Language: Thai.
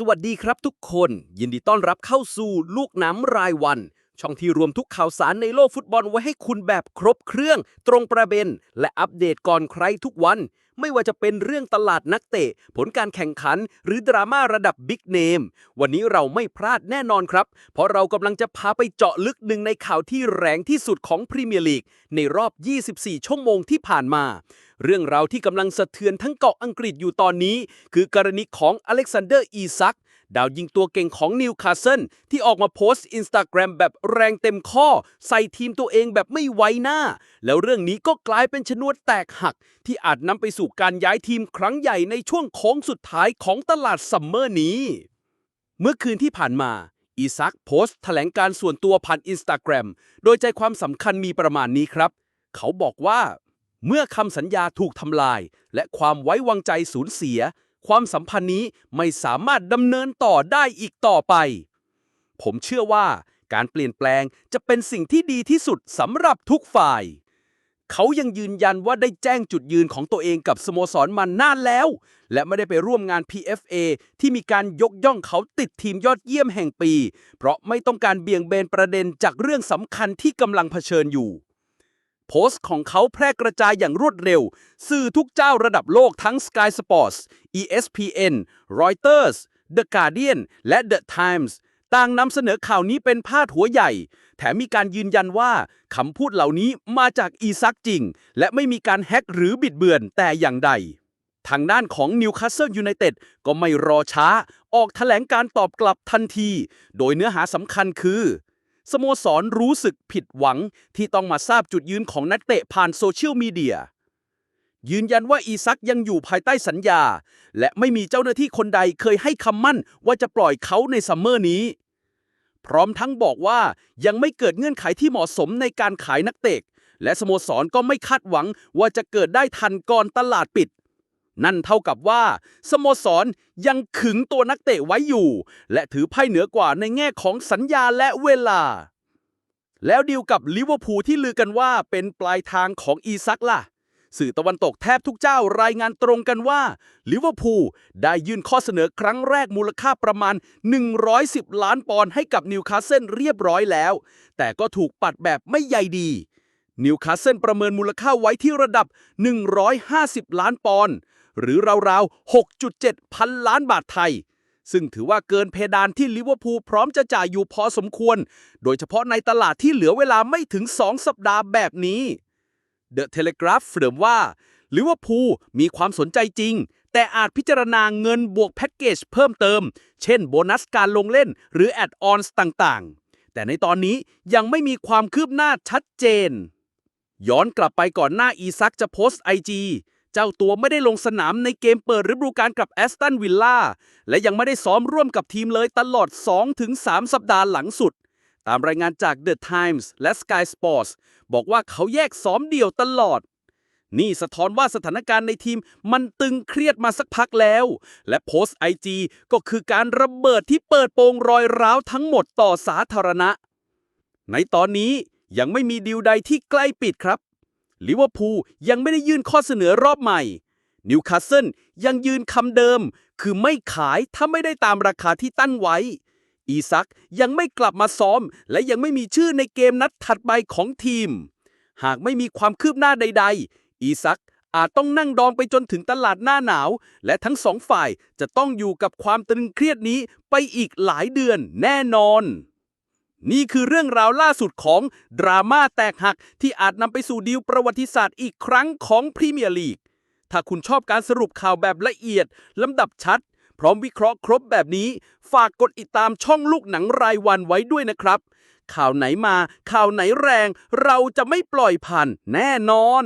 สวัสดีครับทุกคน ยินดีต้อนรับเข้าสู่ลูกน้ำรายวัน ช่องที่รวมทุกข่าวสารในโลกฟุตบอลไว้ให้คุณแบบครบเครื่อง ตรงประเด็น และอัปเดตก่อนใครทุกวัน ไม่ว่าจะเป็นเรื่องตลาดนักเตะ ผลการแข่งขัน หรือดราม่าระดับบิ๊กเนม วันนี้เราไม่พลาดแน่นอนครับ เพราะเรากำลังจะพาไปเจาะลึกหนึ่งในข่าวที่แรงที่สุดของพรีเมียร์ลีกในรอบ 24 ชั่วโมงที่ผ่านมา เรื่องราวที่กำลังสะเทือนทั้งเกาะอังกฤษอยู่ตอนนี้ คือกรณีของอเล็กซานเดอร์อีซัก ดาวยิงตัวเก่งของนิวคาสเซิลที่ออกมาโพสต์อินสตาแกรมแบบแรงเต็มข้อ ใส่ทีมตัวเองแบบไม่ไว้หน้า แล้วเรื่องนี้ก็กลายเป็นชนวนแตกหัก ที่อาจนำไปสู่การย้ายทีมครั้งใหญ่ในช่วงโค้งสุดท้ายของตลาดซัมเมอร์นี้ เมื่อคืนที่ผ่านมาอีซักโพสต์แถลงการส่วนตัวผ่านอินสตาแกรมโดยใจความสำคัญมีประมาณนี้ครับ เขาบอกว่า เมื่อคำสัญญาถูกทำลาย และความไว้วางใจสูญเสีย ความสัมพันธ์นี้ไม่สามารถดำเนินต่อได้อีกต่อไป ผมเชื่อว่าการเปลี่ยนแปลงจะเป็นสิ่งที่ดีที่สุดสำหรับทุกฝ่าย เขายังยืนยันว่าได้แจ้งจุดยืนของตัวเองกับสโมสรมานานแล้ว และไม่ได้ไปร่วมงาน PFA ที่มีการยกย่องเขาติดทีมยอดเยี่ยมแห่งปี เพราะไม่ต้องการเบี่ยงเบนประเด็นจากเรื่องสำคัญที่กำลังเผชิญอยู่ โพสต์ของเขาแพร่กระจายอย่างรวดเร็ว สื่อทุกเจ้าระดับโลกทั้ง Sky Sports ESPN Reuters The Guardian และ The Times ต่างนำเสนอข่าวนี้เป็นพาดหัวใหญ่ แถมมีการยืนยันว่าคำพูดเหล่านี้มาจากอีซักจริง และไม่มีการแฮ็กหรือบิดเบือนแต่อย่างใด ทางด้านของนิวคาสเซิลยูไนเต็ดก็ไม่รอช้า ออกแถลงการตอบกลับทันที โดยเนื้อหาสำคัญคือ สโมสรรู้สึกผิดหวังที่ต้องมาทราบจุดยืนของนักเตะผ่านโซเชียลมีเดีย ยืนยันว่าอีซักยังอยู่ภายใต้สัญญา และไม่มีเจ้าหน้าที่คนใดเคยให้คำมั่นว่าจะปล่อยเขาในซัมเมอร์นี้ พร้อมทั้งบอกว่ายังไม่เกิดเงื่อนไขที่เหมาะสมในการขายนักเตะและสโมสรก็ไม่คาดหวังว่าจะเกิดได้ทันก่อนตลาดปิด นั่นเท่ากับว่า สโมสรยังขึงตัวนักเตะไว้อยู่ และถือไพ่เหนือกว่าในแง่ของสัญญาและเวลา แล้วดีลกับลิเวอร์พูลที่ลือกันว่าเป็นปลายทางของอีซักล่ะ สื่อตะวันตกแทบทุกเจ้ารายงานตรงกันว่าลิเวอร์พูลได้ยื่นข้อเสนอครั้งแรกมูลค่าประมาณ 110 ล้านปอนด์ให้กับนิวคาสเซิลเรียบร้อยแล้ว แต่ก็ถูกปัดแบบไม่ใยดีนิวคาสเซิลประเมินมูลค่าไว้ที่ระดับ 150 ล้านปอนด์หรือราวๆ 6.7 พันล้านบาทไทย ซึ่งถือว่าเกินเพดานที่ลิเวอร์พูลพร้อมจะจ่ายอยู่พอสมควร โดยเฉพาะในตลาดที่เหลือเวลาไม่ถึง 2 สัปดาห์แบบนี้ เดอะเทเลกราฟเฟิร์มว่าลิเวอร์พูลมีความสนใจจริง แต่อาจพิจารณาเงินบวกแพ็กเกจเพิ่มเติม เช่นโบนัสการลงเล่นหรือแอดออนส์ต่างๆ แต่ในตอนนี้ยังไม่มีความคืบหน้าชัดเจน ย้อนกลับไปก่อนหน้าอีซักจะโพสต์ไอจีเจ้าตัวไม่ได้ลงสนามในเกมเปิดฤดูกาลกับแอสตันวิลล่าและยังไม่ได้ซ้อมร่วมกับทีมเลยตลอด 2-3 สัปดาห์หลังสุด ตามรายงานจาก The Times และ Sky Sports บอกว่าเขาแยกซ้อมเดี่ยวตลอด นี่สะท้อนว่าสถานการณ์ในทีมมันตึงเครียดมาสักพักแล้ว และโพสต์ไอจีก็คือการระเบิดที่เปิดโปงรอยร้าวทั้งหมดต่อสาธารณะ ในตอนนี้ยังไม่มีดีลใดที่ใกล้ปิดครับลิเวอร์พูลยังไม่ได้ยื่นข้อเสนอรอบใหม่นิวคาสเซิลยังยืนคำเดิม คือไม่ขายถ้าไม่ได้ตามราคาที่ตั้งไว้ อีซักยังไม่กลับมาซ้อม และยังไม่มีชื่อในเกมนัดถัดไปของทีม หากไม่มีความคืบหน้าใด ๆ อีซักอาจต้องนั่งดองไปจนถึงตลาดหน้าหนาว และทั้งสองฝ่ายจะต้องอยู่กับความตึงเครียดนี้ไปอีกหลายเดือนแน่นอน นี่คือเรื่องราวล่าสุดของ ดราม่าแตกหักที่อาจนำไปสู่ดีลประวัติศาสตร์อีกครั้งของพรีเมียร์ลีก ถ้าคุณชอบการสรุปข่าวแบบละเอียดลำดับชัด พร้อมวิเคราะห์ครบแบบนี้ ฝากกดติดตามช่องลูกหนังรายวันไว้ด้วยนะครับ ข่าวไหนมา ข่าวไหนแรง เราจะไม่ปล่อยผ่านแน่นอน